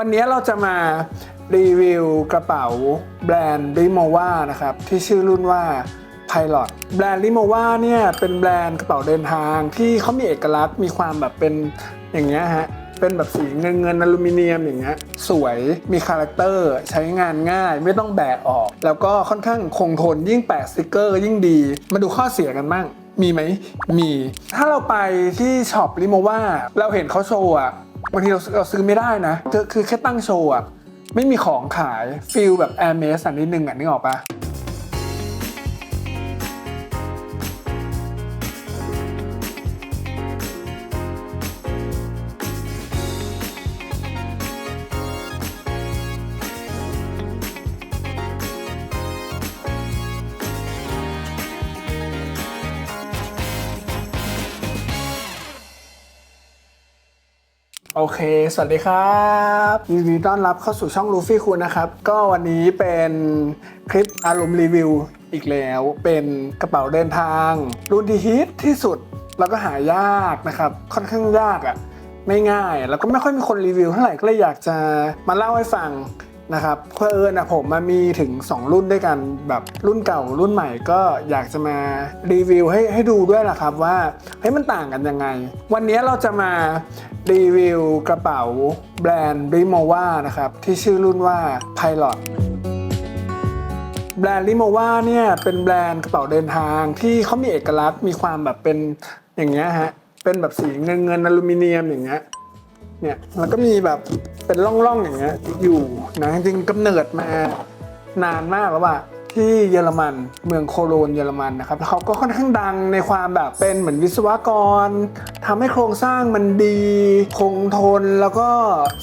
วันนี้เราจะมารีวิวกระเป๋าแบรนด์ r i m o v a นะครับ ที่ชื่อรุ่นว่า Pilot แบรนด์ r i m o v a เนี่ยเป็นแบรนด์กระเป๋าเดินทางที่เขามีเอกลักษณ์มีความแบบเป็นอย่างเงี้ยฮะเป็นแบบสีเงินเงินอลูมิเนียมอย่างเงี้ยสวยมีคาแรคเตอร์ใช้งานง่ายไม่ต้องแบกออก แล้วก็ค่อนข้างคงทนยิ่งแปะสติกเกอร์ยิ่งดี มาดูข้อเสียกันบ้างมีไหม มี ถ้าเราไปที่ช็อปริโมว่าเราเห็นเขาโชว์อะ บางทีเราเราซื้อไม่ได้นะคือคือแค่ตั้งโชว์อะไม่มีของขายฟิลแบบแอร์เมสอันนิดนึงอะนึกออกปะ โอเค สวัสดีครับยินดีต้อนรับเข้าสู่ช่องลูฟี่คุณนะครับ ก็วันนี้เป็นคลิปอารมณ์รีวิวอีกแล้ว เป็นกระเป๋าเดินทาง รุ่นที่ฮิตที่สุด แล้วก็หายากนะครับ ค่อนข้างยากอะ่ะไม่ง่าย แล้วก็ไม่ค่อยมีคนรีวิวเท่าไหร่ก็เลยอยากจะมาเล่าให้ฟัง นะครับเพอเอิญนะผมมามีถึง 2 รุ่นด้วยกันแบบรุ่นเก่ารุ่นใหม่ก็อยากจะมารีวิวให้ให้ดูด้วยล่ะครับว่าเฮ้ยมันต่างกันยังไง วันนี้เราจะมารีวิวกระเป๋าแบรนด์ r i m o v a นะครับที่ชื่อรุ่นว่า Pilot แบรนด์ r i m o v a เนี่ยเป็นแบรนด์กระเป๋าเดินทางที่เขามีเอกลักษณ์มีความแบบเป็นอย่างเงี้ยฮะเป็นแบบสีเงินเงินอลูมิเนียมอย่างเงี้ย เนี่ยแล้วก็มีแบบเป็นร่องๆอย่างเงี้ยอยู่นะจริงๆกำเนิดมานานมากแล้วว่าที่เยอรมันเมืองโคโลนเยอรมันนะครับเขาก็ค่อนข้างดังในความแบบเป็นเหมือนวิศวกรทำให้โครงสร้างมันดี คงทนแล้วก็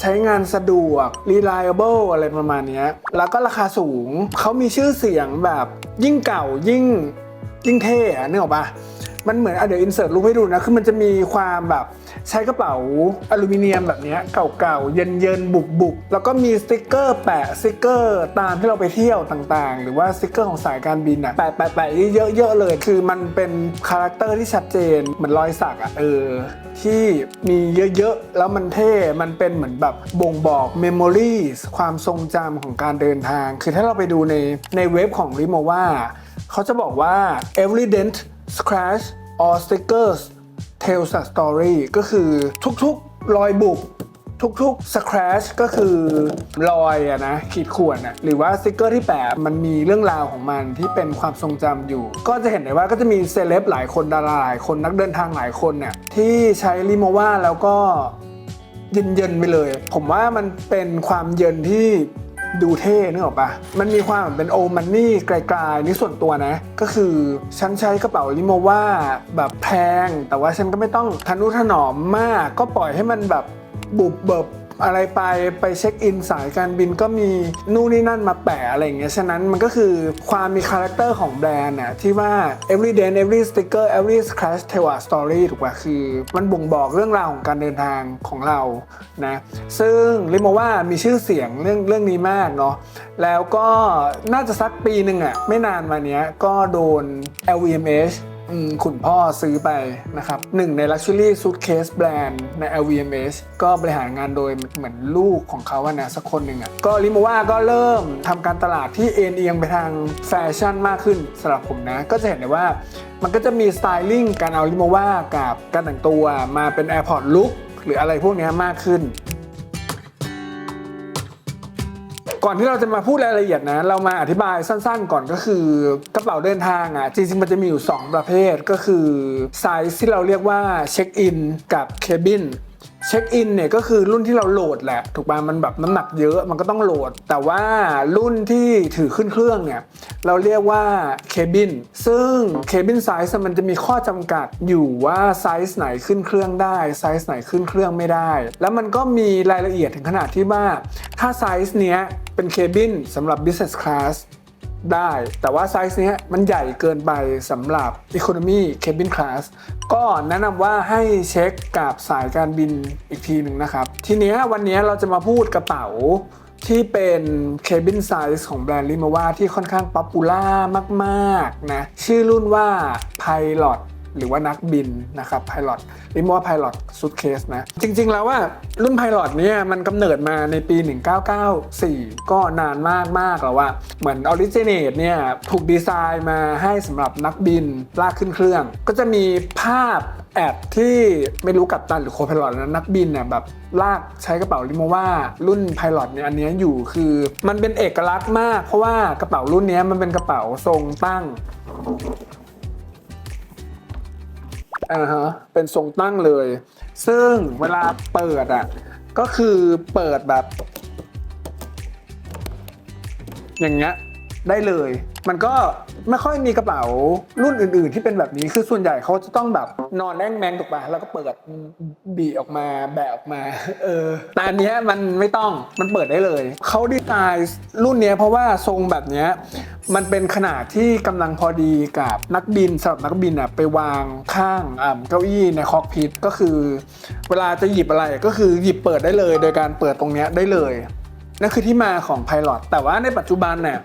ใช้งานสะดวก reliable อะไรประมาณเนี้ยแล้วก็ราคาสูงเขามีชื่อเสียงแบบยิ่งเก่ายิ่งยิ่งเท่อะนึกออกปะมันเหมือนอเดี๋ยวอินเสิร์ตรูปให้ดูนะคือมันจะมีความแบบ ใช้กระเป๋าอลูมิเนียมแบบนี้เก่าๆ เย็นๆ บุบๆ แล้วก็มีสติกเกอร์แปะสติกเกอร์ตามที่เราไปเที่ยวต่างๆ หรือว่าสติกเกอร์ของสายการบินอะแปะแปะแปะเยอะๆเลย คือมันเป็นคาแรคเตอร์ที่ชัดเจนเหมือนรอยสักอะเออที่มีเยอะๆ แล้วมันเท่ มันเป็นเหมือนแบบบ่งบอก memories ความทรงจำของการเดินทาง คือถ้าเราไปดูในในเว็บของ r i m o v a เขาจะบอกว่า every dent scratch or stickers tells a story ก็คือทุกๆรอยบุบทุกๆ scratch ก็คือรอยอะนะขีดข่วนอะหรือว่าสติกเกอร์ที่แปะมันมีเรื่องราวของมันที่เป็นความทรงจำอยู่ ก็จะเห็นได้ว่าก็จะมีเซเลบหลายคนดาราหลายคนนักเดินทางหลายคนเนี่ยที่ใช้ลิโมว่าแล้วก็เย็นๆไปเลย ผมว่ามันเป็นความเย็นที่ ดูเท่นึกออกปะมันมีความเป็นโอมันนี่ไกลๆนี่ส่วนตัวนะ ก็คือฉันใช้กระเป๋าลิโมว่าแบบแพง แต่ว่าฉันก็ไม่ต้องทนุถนอมมาก ก็ปล่อยให้มันแบบบุบเบิบ อะไรไปไปเช็คอินสายการบินก็มีนู่นนี่นั่นมาแปะอะไรอย่างเงี้ยฉะนั้นมันก็คือความมีคาแรคเตอร์ของแบรนด์น่ะที่ว่า every day every sticker every scratch tell a story ถูกป่ะคือ มันบ่งบอกเรื่องราวของการเดินทางของเรานะซึ่งลิมว่ามีชื่อเสียงเรื่องเรื่องนี้มากเนาะแล้วก็น่าจะสักปีหนึ่งอะไม่นานมาเนี้ยก็โดน LVMH อืมขุนพ่อซื้อไปนะครับหนึ่งใน Luxury Suitcase Brand ใน LVMH ก็บริหารงานโดยเหมือนลูกของเขาอะนะสักคนหนึ่งอะก็ลิโมว่าก็เริ่มทำการตลาดที่เอ็นเอียงไปทางแฟชั่นมากขึ้นสำหรับผมนะ ก็จะเห็นได้ว่ามันก็จะมีสไตลิ่งการเอาลิโมว่ากับการแต่งตัวมาเป็น Airport Look หรืออะไรพวกนี้มากขึ้น ก่อนที่เราจะมาพูดรายละเอียดนะ เรามาอธิบายสั้นๆ ก่อนก็คือกระเป๋าเดินทางอะจริงๆมันจะมีอยู่ 2 ประเภทก็คือไซส์ที่เราเรียกว่าเช็คอินกับเคบิน เช็คอินเนี่ยก็คือรุ่นที่เราโหลดแหละ ถูกป่ะมันแบบน้ำหนักเยอะมันก็ต้องโหลด แต่ว่ารุ่นที่ถือขึ้นเครื่องเนี่ยเราเรียกว่าเคบินซึ่งเคบินไซส์มันจะมีข้อจำกัดอยู่ว่าไซส์ไหนขึ้นเครื่องได้ไซส์ไหนขึ้นเครื่องไม่ได้ แล้วมันก็มีรายละเอียดถึงขนาดที่ว่าถ้าไซส์เนี้ยเป็นเคบินสำหรับ business class ได้ แต่ว่าไซส์นี้มันใหญ่เกินไปสำหรับ Economy Cabin Class ก็แนะนำว่าให้เช็คกับสายการบินอีกทีหนึ่งนะครับ ทีเนี้ยวันนี้เราจะมาพูดกระเป๋าที่เป็น Cabin Size ของแบรนด์ลิมาว่าที่ค่อนข้างป๊อปปูล่ามาก ๆ นะ ชื่อรุ่นว่า Pilot หรือว่านักบินนะครับ Pilot เรียกว่า Pilot Suitcase นะ จริง ๆ แล้วว่ารุ่น Pilot เนี่ยมันกำเนิดมาในปี 1994 ก็นานมากมากๆแล้วว่าเหมือน Originate เนี่ยถูกดีไซน์มาให้สำหรับนักบินลากขึ้นเครื่อง ก็จะมีภาพแอดที่ไม่รู้กับตันหรือโคพาย o t นะนักบินเนี่ยแบบลากใช้กระเป๋าลิโมว่ารุ่น Pilot เนี่ยอันนี้อยู่คือ มันเป็นเอกลักษณ์มาก เพราะว่ากระเป๋ารุ่นนี้มันเป็นกระเป๋าทรงตั้ง อ่าฮะเป็นทรงตั้งเลย ซึ่งเวลาเปิดอะก็คือเปิดแบบ อย่างเงี้ยได้เลย มันก็ไม่ค่อยมีกระเป๋ารุ่นอื่น ๆ ที่เป็นแบบนี้คือส่วนใหญ่เขาจะต้องแบบนอนแน่งแมงถูกปะแล้วก็เปิดบีออกมาแบะออกมา เออแต่อันนี้มันไม่ต้องมันเปิดได้เลยเขาดีไซน์รุ่นนี้เพราะว่าทรงแบบนี้มันเป็นขนาดที่กำลังพอดีกับนักบินสำหรับนักบินอะไปวางข้างอ่าเก้าอี้ในคอกพิทก็คือ เวลาจะหยิบอะไรก็คือหยิบเปิดได้เลย โดยการเปิดตรงนี้ได้เลยนั่นคือที่มาของ Pilot แต่ว่าในปัจจุบันเนี่ย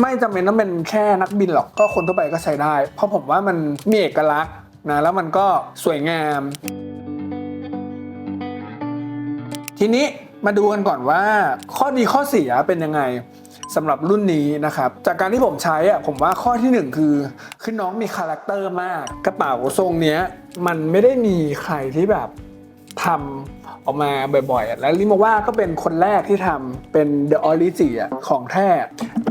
ไม่จำเป็นต้องเป็นแค่นักบินหรอกก็คนทั่วไปก็ใช้ได้ เพราะผมว่ามันมีเอกลักษณ์นะแล้วมันก็สวยงาม ทีนี้มาดูกันก่อนว่าข้อดีข้อเสียเป็นยังไงสำหรับรุ่นนี้นะครับ จากการที่ผมใช้อะผมว่าข้อที่หนึ่งคือคือน้องมีคาแรคเตอร์มาก กระเป๋าทรงเนี้ยมันไม่ได้มีใครที่แบบทำ ออกมาบ่อยๆ แล้วลิโมว่าก็เป็นคนแรกที่ทำเป็น The Origin ของแท้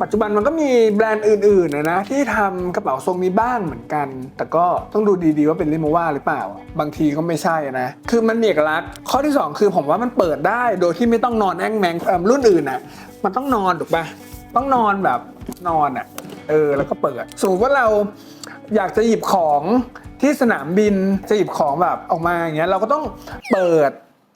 ปัจจุบันมันก็มีแบรนด์อื่นๆนะนะที่ทำกระเป๋าทรงนี้บ้างเหมือนกัน แต่ก็ต้องดูดีๆว่าเป็นลิโมว่าหรือเปล่า บางทีก็ไม่ใช่นะ คือมันมีเอกลักษณ์ข้อที่ 2 คือผมว่ามันเปิดได้โดยที่ไม่ต้องนอนแอ่งแมงเอิ่มรุ่นอื่นอะมันต้องนอนถูกปะต้องนอนแบบนอนอะเออแล้วก็เปิดสมมติว่าเราอยากจะหยิบของที่สนามบินจะหยิบของแบบออกมาอย่างเงี้ยเราก็ต้องเปิด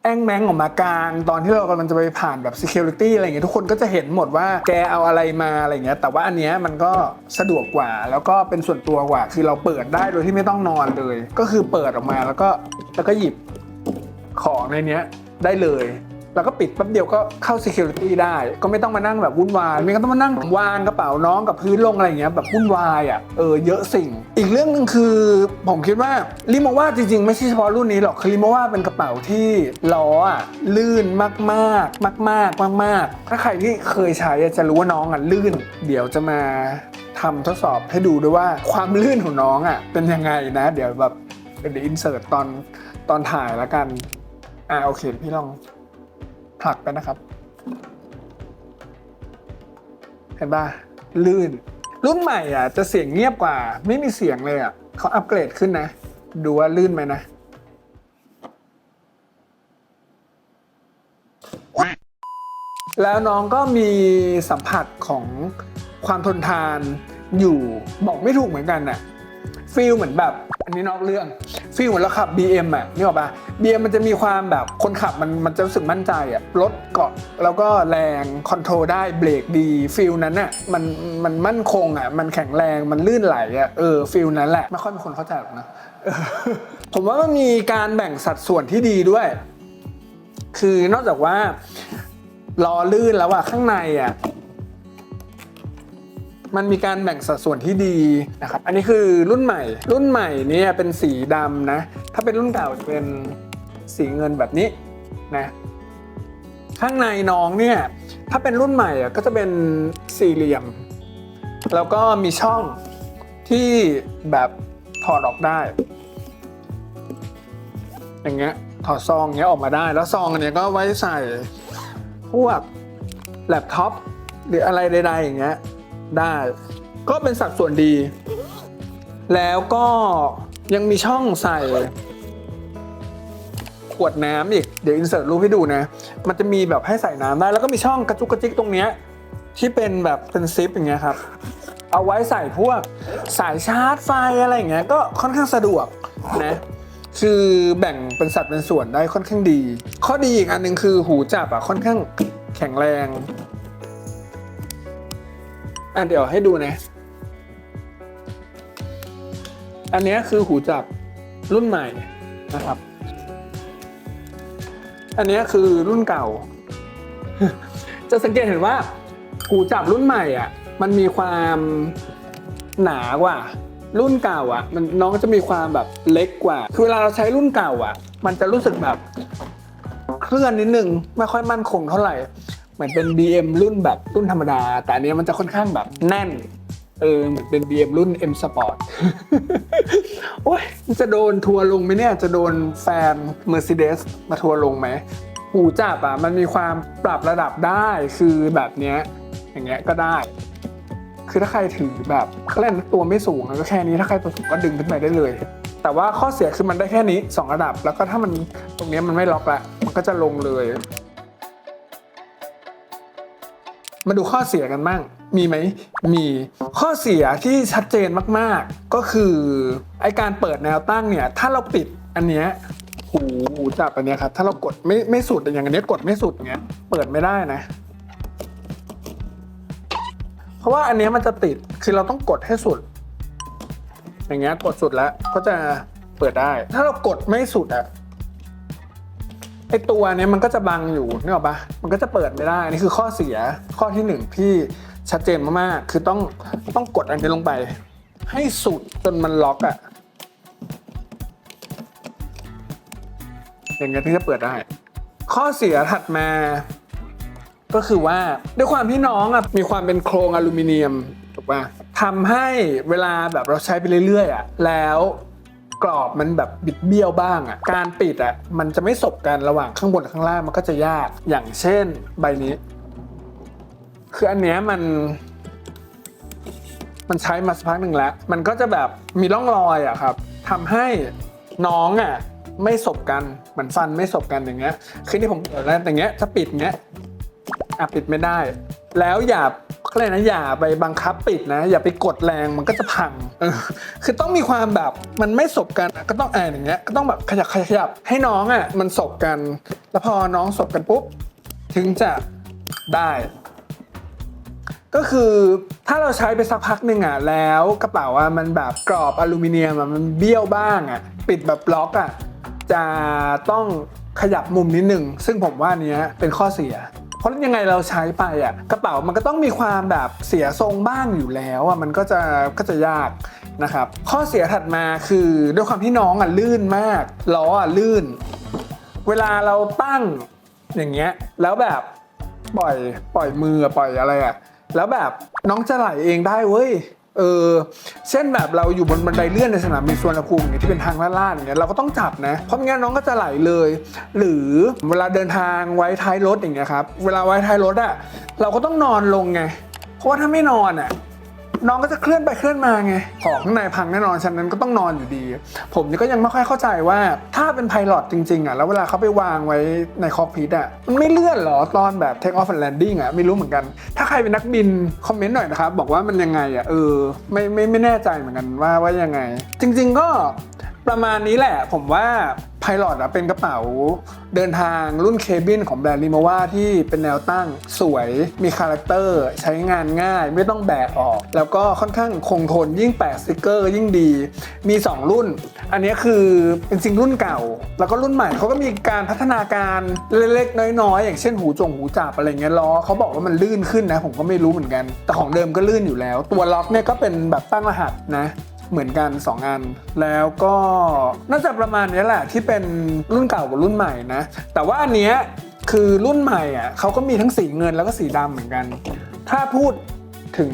แองแมงออกมากลาง ตอนที่เรากำลังจะไปผ่านแบบ security อะไรเงี้ยทุกคนก็จะเห็นหมดว่าแกเอาอะไรมาอะไรเงี้ยแต่ว่าอันเนี้ยมันก็สะดวกกว่า แล้วก็เป็นส่วนตัวกว่า คือเราเปิดได้โดยที่ไม่ต้องนอนเลย ก็คือเปิดออกมาแล้วก็แล้วก็หยิบของในเนี้ยได้เลย แล้วก็ปิดแป๊บเดียวก็เข้า security ได้ ก็ไม่ต้องมานั่งแบบวุ่นวายไม่ต้องมานั่งวางกระเป๋าน้องกับพื้นลงอะไรอย่างเงี้ยแบบวุ่นวายอะเออเยอะสิ่ง อีกเรื่องหนึ่งคือผมคิดว่าลิโมว่าจริงๆ ไม่ใช่เฉพาะรุ่นนี้หรอกคือลิโมว่าเป็นกระเป๋าที่ล้ออะลื่นมากๆ มากๆมากๆ ถ้าใครที่เคยใช้จะรู้ว่าน้องอะลื่น เดี๋ยวจะมาทำทดสอบให้ดูด้วยว่าความลื่นของน้องอะเป็นยังไงนะ เดี๋ยวแบบเดี๋ยวอินเสิร์ตตอนตอนถ่ายแล้วกันอ่าโอเคพี่ลอง ผลักไปนะครับ เห็นป่ะลื่น รุ่นใหม่อะ จะเสียงเงียบกว่า ไม่มีเสียงเลยอะเขาอัปเกรดขึ้นนะ ดูว่าลื่นไหมนะแล้วน้องก็มีสัมผัสของความทนทานอยู่บอกไม่ถูกเหมือนกันน่ะ ฟีลเหมือนแบบอันนี้นอกเรื่องฟีลเหมือนเราขับ BM อะนี่ออกปะ BM มันจะมีความแบบคนขับมันมันจะรู้สึกมั่นใจอะรถเกาะแล้วก็แรงคอนโทรลได้เบรกดีฟีลนั้นอะมันมันมั่นคงอะมันแข็งแรงมันลื่นไหลอะเออฟีลนั้นแหละไม่ค่อยมีคนเข้าใจหรอกนะผมว่ามันมีการแบ่งสัดส่วนที่ดีด้วย คือนอกจากว่าล้อลื่นแล้วอะข้างในอะ มันมีการแบ่งสัดส่วนที่ดีนะครับ อันนี้คือรุ่นใหม่ รุ่นใหม่เนี่ยเป็นสีดำนะ ถ้าเป็นรุ่นเก่าจะเป็นสีเงินแบบนี้นะข้างในน้องเนี่ยถ้าเป็นรุ่นใหม่ก็จะเป็นสี่เหลี่ยม แล้วก็มีช่องที่แบบถอดออกได้ อย่างเงี้ยถอดซองเงี้ยออกมาได้ แล้วซองอันเนี้ยก็ไว้ใส่พวกแล็ปท็อปหรืออะไรใดๆอย่างเงี้ย ได้ ก็เป็นสัดส่วนดี แล้วก็ยังมีช่องใส่ ขวดน้ำอีก เดี๋ยวอินเสิร์ตรูปให้ดูนะ มันจะมีแบบให้ใส่น้ำได้ แล้วก็มีช่องกระจุกกระจิกตรงเนี้ยที่เป็นแบบเป็นซิปอย่างเงี้ยครับ เอาไว้ใส่พวกสายชาร์จไฟอะไรอย่างเงี้ยก็ค่อนข้างสะดวกนะคือแบ่งเป็นสัดเป็นส่วนได้ค่อนข้างดี ข้อดีอีกอันหนึ่งคือหูจับอะค่อนข้างแข็งแรง อะเดี๋ยวให้ดูนะ อันนี้คือหูจับรุ่นใหม่นะครับ อันนี้คือรุ่นเก่า จะสังเกตเห็นว่า หูจับรุ่นใหม่อะ มันมีความหนากว่า รุ่นเก่าอะ มันน้องจะมีความแบบเล็กกว่า คือเวลาเราใช้รุ่นเก่าอะ มันจะรู้สึกแบบ เคลื่อนนิดนึงไม่ค่อยมั่นคงเท่าไหร่ เหมือนเป็น BM รุ่นแบบรุ่นธรรมดา แต่อันนี้มันจะค่อนข้างแบบแน่น เออเหมือนเป็น BM รุ่น M Sport โอ้ยจะโดนทัวร์ลงไหมเนี่ย จะโดนแฟน Mercedes มาทัวร์ลงไหมหูจับอะมันมีความปรับระดับได้คือแบบเนี้ยอย่างเงี้ยก็ได้ คือถ้าใครถือแบบเขาเล่นตัวไม่สูงก็แค่นี้ถ้าใครตัวสูงก็ดึงขึ้นไปได้เลย แต่ว่าข้อเสียคือมันได้แค่นี้ 2 ระดับ แล้วก็ถ้ามันตรงเนี้ยมันไม่ล็อกละมันก็จะลงเลย มาดูข้อเสียกันบ้าง มีไหม มี ข้อเสียที่ชัดเจนมากๆ ก็คือไอการเปิดแนวตั้งเนี่ย ถ้าเราปิดอันเนี้ยหูจับอันเนี้ยครับ ถ้าเรากดไม่ไม่สุดอย่างอันเนี้ยกดไม่สุดเงี้ย เปิดไม่ได้นะ เพราะว่าอันเนี้ยมันจะติด คือเราต้องกดให้สุด อย่างเงี้ยกดสุดแล้วก็จะเปิดได้ ถ้าเรากดไม่สุดอะ อตัวเนี้ยมันก็จะบังอยู่นึกออกปะมันก็จะเปิดไม่ได้อันนี่คือข้อเสียข้อที่หนึ่งที่ชัดเจนมากๆคือต้องต้องกดอันนี้ลงไป ให้สุดจนมันล็อกอะอย่างเงี้ยถึงจะเปิดได้ ข้อเสียถัดมา ก็คือว่าด้วยความที่น้องอะมีความเป็นโครงอลูมิเนียมถูกป่ะทำให้เวลาแบบเราใช้ไปเรื่อยๆอะแล้ว กรอบมันแบบบิดเบี้ยวบ้างอะการปิดอะมันจะไม่สบกันระหว่างข้างบนกับข้างล่างมันก็จะยากอย่างเช่นใบนี้ คืออันเนี้ยมัน มันใช้มาสักพักหนึ่งแล้ว มันก็จะแบบมีร่องรอยอะครับทำให้น้องอะไม่สบกันเหมือนฟันไม่สบกันอย่างเงี้ยคือที่ผมเปิดแล้วอย่างเงี้ยจะปิดเงี้ยอะปิดไม่ได้ แล้วอย่าเขาเรียกนะอย่าไปบังคับปิดนะ อย่าไปกดแรงมันก็จะพังคือต้องมีความแบบมันไม่สบกันก็ต้องอ่านอย่างเงี้ยก็ต้องแบบขยับขยับให้น้องอะมันสบกัน แล้วพอน้องสบกันปุ๊บถึงจะได้ ก็คือถ้าเราใช้ไปสักพักหนึ่งอะแล้วกระเป๋าอะมันแบบกรอบอลูมิเนียมอะมันเบี้ยวบ้างอะปิดแบบล็อกอะจะต้องขยับมุมนิดนึงซึ่งผมว่าเนี้ยเป็นข้อเสีย ราะยังไงเราใช้ไปอะกระเป๋ามันก็ต้องมีความแบบเสียทรงบ้างอยู่แล้วอะมันก็จะก็จะยากนะครับข้อเสียถัดมาคือด้วยความที่น้องอะลื่นมากล้ออะลื่น เวลาเราตั้งอย่างเงี้ยแล้วแบบปล่อยปล่อยมือปล่อยอะไรอะแล้วแบบน้องจะไหลเองได้เว้ย เออเช่นแบบเราอยู่บนบันไดเลื่อนในสนามบินสุวรรณภูมิอย่างเงี้ยที่เป็นทางลาดๆอย่างเงี้ยเราก็ต้องจับนะเพราะไม่งั้นน้องก็จะไหลเลย หรือเวลาเดินทางไว้ท้ายรถอย่างเงี้ยครับเวลาไว้ท้ายรถอะเราก็ต้องนอนลงไงเพราะว่าถ้าไม่นอนอะ น้องก็จะเคลื่อนไปเคลื่อนมาไง ของข้างในพังแน่นอนฉะนั้นก็ต้องนอนอยู่ดี ผมก็ยังไม่ค่อยเข้าใจว่าถ้าเป็นไพลอตจริงๆอะแล้วเวลาเขาไปวางไว้ในคอกพิทอะมันไม่เลื่อนเหรอตอนแบบ take off and landing อะไม่รู้เหมือนกัน ถ้าใครเป็นนักบินคอมเมนต์หน่อยนะครับบอกว่ามันยังไงอะเออไม่ไม่ไม่แน่ใจเหมือนกันว่าว่ายังไง จริง ๆ ก็ ประมาณนี้แหละผมว่าไพลอตอะเป็นกระเป๋าเดินทางรุ่นเคบินของแบรนด์ลิมาวาที่เป็นแนวตั้งสวยมีคาแรคเตอร์ใช้งานง่ายไม่ต้องแบกออก แล้วก็ค่อนข้างคงทนยิ่งแปะสติกเกอร์ยิ่งดี มี 2 รุ่น อันนี้คือเป็นซิงรุ่นเก่า แล้วก็รุ่นใหม่เขาก็มีการพัฒนาการเล็กๆน้อยๆอย่างเช่นหูจงหูจับอะไรเงี้ยล้อเขาบอกว่ามันลื่นขึ้นนะ ผมก็ไม่รู้เหมือนกัน แต่ของเดิมก็ลื่นอยู่แล้ว ตัวล็อกเนี่ยก็เป็นแบบตั้งรหัสนะ เหมือนกัน 2 อัน แล้วก็น่าจะประมาณนี้แหละที่เป็นรุ่นเก่ากับรุ่นใหม่นะ แต่ว่าอันเนี้ยคือรุ่นใหม่อะเขาก็มีทั้งสีเงินแล้วก็สีดำเหมือนกัน ถ้าพูดถึง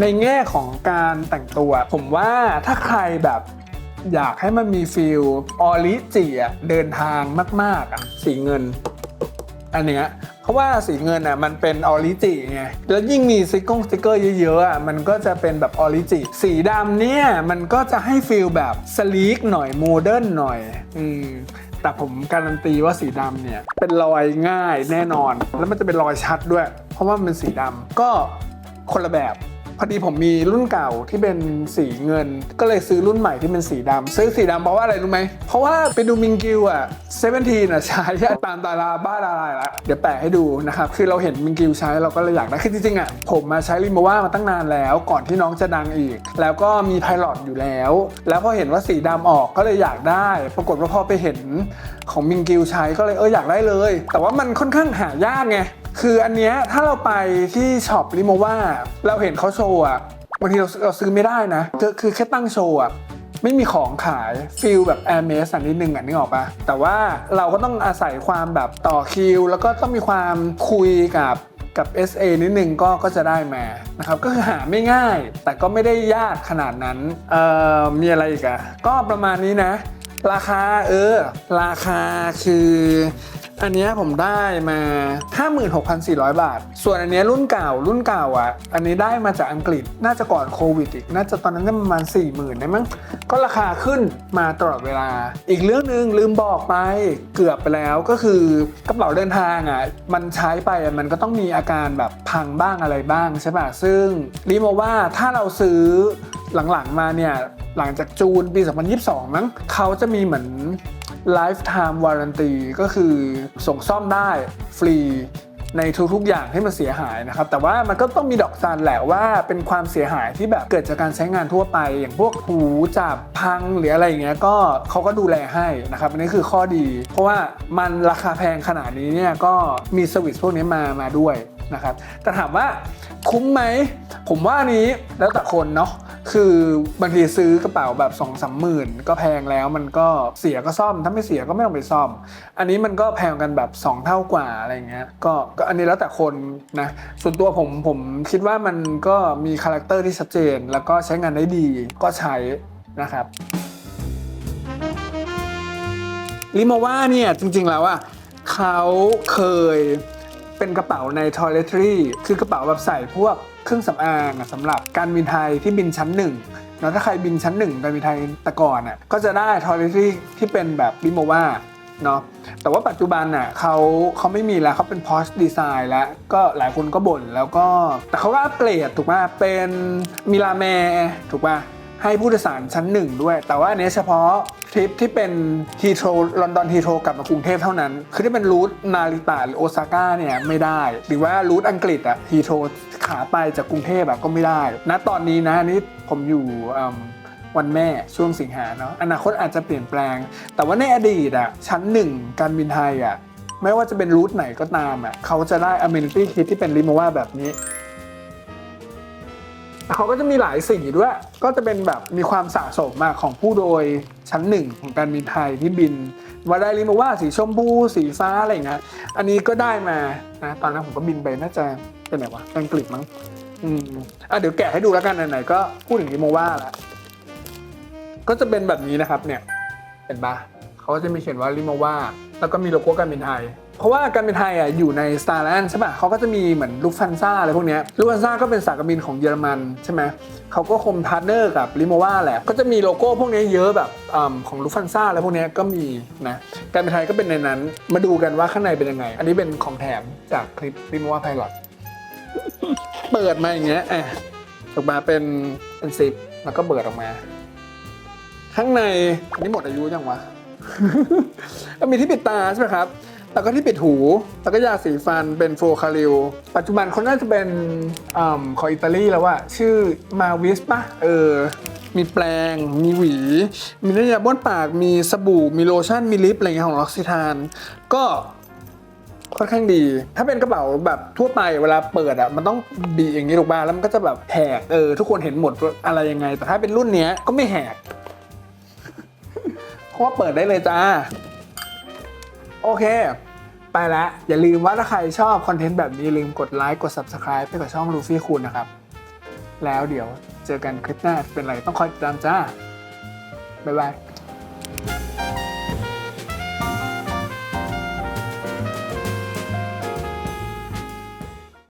ในแง่ของการแต่งตัว ผมว่าถ้าใครแบบอยากให้มันมีฟิลออริจิเดินทางมากๆอะสีเงิน อันเนี้ยเพราะว่าสีเงินอะมันเป็นออริจิไงแล้วยิ่งมีสติ๊กกงสติ๊กเกอร์เยอะๆอะมันก็จะเป็นแบบออริจิสีดำเนี่ยมันก็จะให้ฟีลแบบสลีกหน่อยโมเดิร์นหน่อยอืมแต่ผมการันตีว่าสีดำเนี่ยเป็นรอยง่ายแน่นอน แล้วมันจะเป็นรอยชัดด้วย เพราะว่ามันเป็นสีดำก็คนละแบบ พอดีผมมีรุ่นเก่าที่เป็นสีเงิน ก็เลยซื้อรุ่นใหม่ที่เป็นสีดำซื้อสีดำเพราะว่าอะไรรู้ไหมเพราะว่าไปดูมิงกิวอะเซเว่นทีน่ะใช้ตามดาราบ้าดาราละเดี๋ยวแปะให้ดูนะครับคือเราเห็นมิงกิวใช้เราก็เลยอยากได้คือจริงๆอะผมมาใช้ริโมว่ามาตั้งนานแล้วก่อนที่น้องจะดังอีก แล้วก็มีไพลอตอยู่แล้ว แล้วพอเห็นว่าสีดำออกก็เลยอยากได้ ปรากฏว่าพอไปเห็นของมิงกิวใช้ก็เลยเอออยากได้เลย แต่ว่ามันค่อนข้างหายากไงคืออันเนี้ยถ้าเราไปที่ช็อปลิโมว่าเราเห็นเขาโชว์อะบางทีเราเราซื้อไม่ได้นะคือคือแค่ตั้งโชว์อะไม่มีของขายฟิลแบบ Air m e s อันนิดนึงอะนึกออกปะแต่ว่าเราก็ต้องอาศัยความแบบต่อคิว แล้วก็ต้องมีความคุยกับกับ SA นิดนึงก็ก็จะได้มานะครับก็คือหาไม่ง่าย แต่ก็ไม่ได้ยากขนาดนั้นเอ่อมีอะไรอีกอะก็ประมาณนี้นะ ราคาเออ ราคาคืออันนี้ผมได้มา 56,400 บาท ส่วนอันนี้รุ่นเก่ารุ่นเก่าอะ อันนี้ได้มาจากอังกฤษน่าจะก่อนโควิดอีก น่าจะตอนนั้นก็ประมาณ 40,000ได้มั้ง ก็ราคาขึ้นมาตลอดเวลา อีกเรื่องหนึ่งลืมบอกไปเกือบไปแล้วก็คือกระเป๋าเดินทางอะ มันใช้ไปมันก็ต้องมีอาการแบบพังบ้างอะไรบ้างใช่ป่ะ ซึ่งรีโมว่าถ้าเราซื้อ หลังๆมาเนี่ย หลังจากจูนปี 2022 มั้งเขาจะมีเหมือน lifetime warranty ก็คือส่งซ่อมได้ฟรีในทุกๆอย่างที่มันเสียหายนะครับ แต่ว่ามันก็ต้องมีดอกจันแหละว่าเป็นความเสียหายที่แบบเกิดจากการใช้งานทั่วไป อย่างพวกหูจับพังหรืออะไรอย่างเงี้ยก็เขาก็ดูแลให้นะครับอันนี้คือข้อดี เพราะว่ามันราคาแพงขนาดนี้เนี่ยก็มีสวิตช์พวกนี้มามาด้วยนะครับแต่ถามว่าคุ้มไหม ผมว่านนี้แล้วแต่คนเนาะ คือบางทีซื้อกระเป๋าแบบ2องสามหมื่นก็แพงแล้วมันก็เสียก็ซ่อมถ้าไม่เสียก็ไม่ต้องไปซ่อม อันนี้มันก็แพงกันแบบ 2 เท่ากว่าอะไรเงี้ยก็ก็อันนี้แล้วแต่คนนะส่วนตัวผมผมคิดว่ามันก็มีคาแรคเตอร์ที่ชัดเจน แล้วก็ใช้งานได้ดีก็ใช้นะครับลิโมว่าเนี่ยจริงๆแล้วอะเขาเคยเป็นกระเป๋าใน toiletry คือกระเป๋าแบบใส่พวก เครื่องสำอางอะสำหรับการบินไทยที่บินชั้นหนึ่งแล้วถ้าใครบินชั้นหนึ่งการบินไทยแต่ก่อนอะก็จะได้ toiletry ที่เป็นแบบลิโมว่าเนาะแต่ว่าปัจจุบันน่ะเขาเขาไม่มีแล้วเขาเป็น posh design แล้วก็หลายคนก็บ่นแล้วก็แต่เขาก็อัปเกรดถูกป่ะเป็นมิลาแมถูกป่ะ ให้ผู้โดยสารชั้นหนึ่งด้วย แต่ว่าอันเนี้ยเฉพาะทริปที่เป็นฮีโ r รลอนดอนฮีโ r รกลับมากรุงเทพเท่านั้น คือที่เป็นรูทนาริตะหรือโอซาก้าเนี่ยไม่ได้ หรือว่ารูทอังกฤษอะฮีโ r รขาไปจากกรุงเทพแบบก็ไม่ได้ณตอนนี้นะอันนี้ผมอยู่วันแม่ช่วงสิงหาเนาะอนาคตอาจจะเปลี่ยนแปลง แต่ว่าในอดีตอะชั้นหนึ่งการบินไทยอะไม่ว่าจะเป็นรูทไหนก็ตามอะเขาจะได้ amenity kit ที่เป็นริมว่าแบบนี้ เขาก็จะมีหลายสีด้วย ก็จะเป็นแบบมีความสะสมมากของผู้โดยชั้นหนึ่งของการบินไทยที่บินว่าได้ริมว่าสีชมพูสีฟ้าอะไรอย่างเงี้ยอันนี้ก็ได้มานะตอนนั้นผมก็บินไปน่าจะเป็นไหนวะอังกฤษมั้งอืมอะเดี๋ยวแกะให้ดูแล้วกันไหนๆก็พูดถึงริโมว่าแล้วก็จะเป็นแบบนี้นะครับเนี่ยเห็นปะเขาก็จะมีเขียนว่าริโมว่าแล้วก็มีโลโก้การบินไทย เพราะว่าการบินไทยอะอยู่ใน Starland ใช่ปะเขาก็จะมีเหมือนลูฟฟันซ่าอะไรพวกนี้ลูฟฟันซ่าก็เป็นสายการบินของเยอรมันใช่ไหมเขาก็คมพาร์ทเนอร์กับริโมวาแหละ ก็จะมีโลโก้พวกนี้เยอะแบบอของลูฟฟันซ่าอะไรพวกนี้ก็มีนะ การบินไทยก็เป็นในนั้น มาดูกันว่าข้างในเป็นยังไง อันนี้เป็นของแถมจากคลิปริโมวาไพลอตเปิดมาอย่างเงี้ยอะออกมาเป็นเป็นซิปแล้วก็เปิดออกมา ข้างในอันนี้หมดอายุยังวะก็มีที่ปิดตาใช่ไหมครับ แล้วก็ที่ปิดหูแล้วก็ยาสีฟันเป็นโฟคาริลปัจจุบันเขาน่าจะเป็นอของอิตาลีแล้วอะชื่อมาวิสปะเออ มีแปรงมีหวี มีน้ำยาบ้วนปาก มีสบู่ มีโลชั่น มีลิปอะไรเงี้ยของล็อกซิทาน ก็ค่อนข้างดี ถ้าเป็นกระเป๋าแบบทั่วไปเวลาเปิดอะมันต้องบีอย่างนี้ถูกป่ะแล้วมันก็จะแบบแหกเออทุกคนเห็นหมดอะไรยังไง แต่ถ้าเป็นรุ่นเนี้ยก็ไม่แหกเพราะว่าเปิดได้เลยจ้า โอเค ไปแล้วอย่าลืมว่าถ้าใครชอบคอนเทนต์แบบนี้ลืมกดไลค์กด Subscribe ไปกับช่องลูฟี่คุณนะครับ แล้วเดี๋ยวเจอกันคลิปหน้าเป็นไรต้องคอยติดตามจ้า บ๊ายบาย